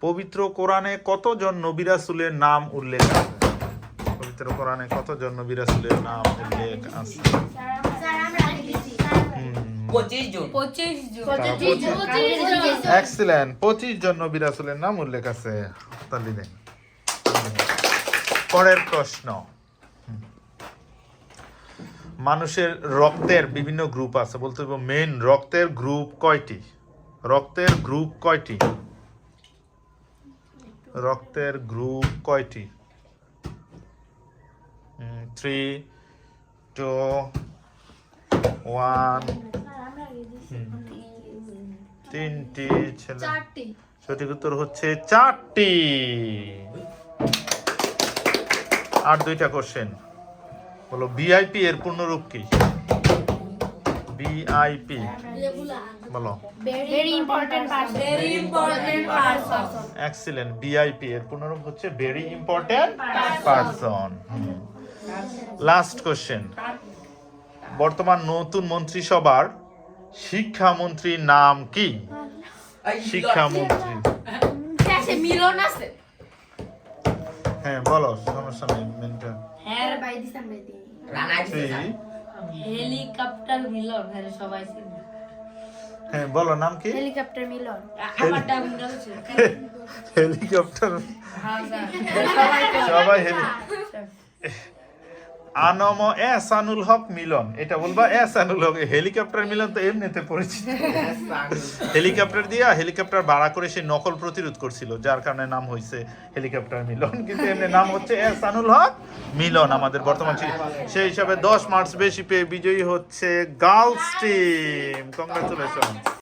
পবিত্র কোরআনে কতজন নবী রাসূলের নাম উল্লেখ আছে? পবিত্র কোরআনে কতজন নবী রাসূলের নাম উল্লেখ আছে? পঁচিশ জন। নবী রাসূলের নাম উল্লেখ আছে। তালি দেন। পরের প্রশ্ন। মানুষের রক্তের বিভিন্ন গ্রুপ আছে। বলতে মেন রক্তের গ্রুপ কয়টি? রক্তের গ্রুপ কয়টি? রক্তের গ্রুপ কয়টি? থ্রি টু ওয়ান তিনটি ছেলে। সঠিক উত্তর হচ্ছে চারটি। আর দুইটা কোশ্চেন বলো বিআইপি এর পূর্ণরূপ কি? বিআইপি বলো। Very important person very important person excellent এর পূর্ণরূপ হচ্ছে very important person last question বর্তমান নতুন মন্ত্রিসভার শিক্ষামন্ত্রীর নাম কি? শিক্ষামন্ত্রী। মিলন আছে। হ্যাঁ বলো সমস্যা নেই মেনটেন হ্যাঁ by দিসাম by the Rana helicopter Milan হ্যাঁ সবাই চিনে। হ্যাঁ বলো নাম কি? হেলিকপ্টার মিলন আমারটা মিলন হেলিকপ্টার হ্যাঁ সবাই সবাই হেলি আনম এসানুল হক মিলন। এটা বলবা এসানুল হক। হেলিকপ্টার মিলন তো এমনিতে পরিচিত। হেলিকপ্টার দিয়া হেলিকপ্টার ভাড়া করে সে নকল প্রতিরোধ করছিল যার কারণে নাম হয়েছে হেলিকপ্টার মিলন। কিন্তু এমনি নাম হচ্ছে এসানুল হক মিলন আমাদের বর্তমান ছিল সেই হিসাবে দশ মার্কস বেশি পেয়ে বিজয়ী হচ্ছে গার্লস টিম। কংগ্রাচুলেশন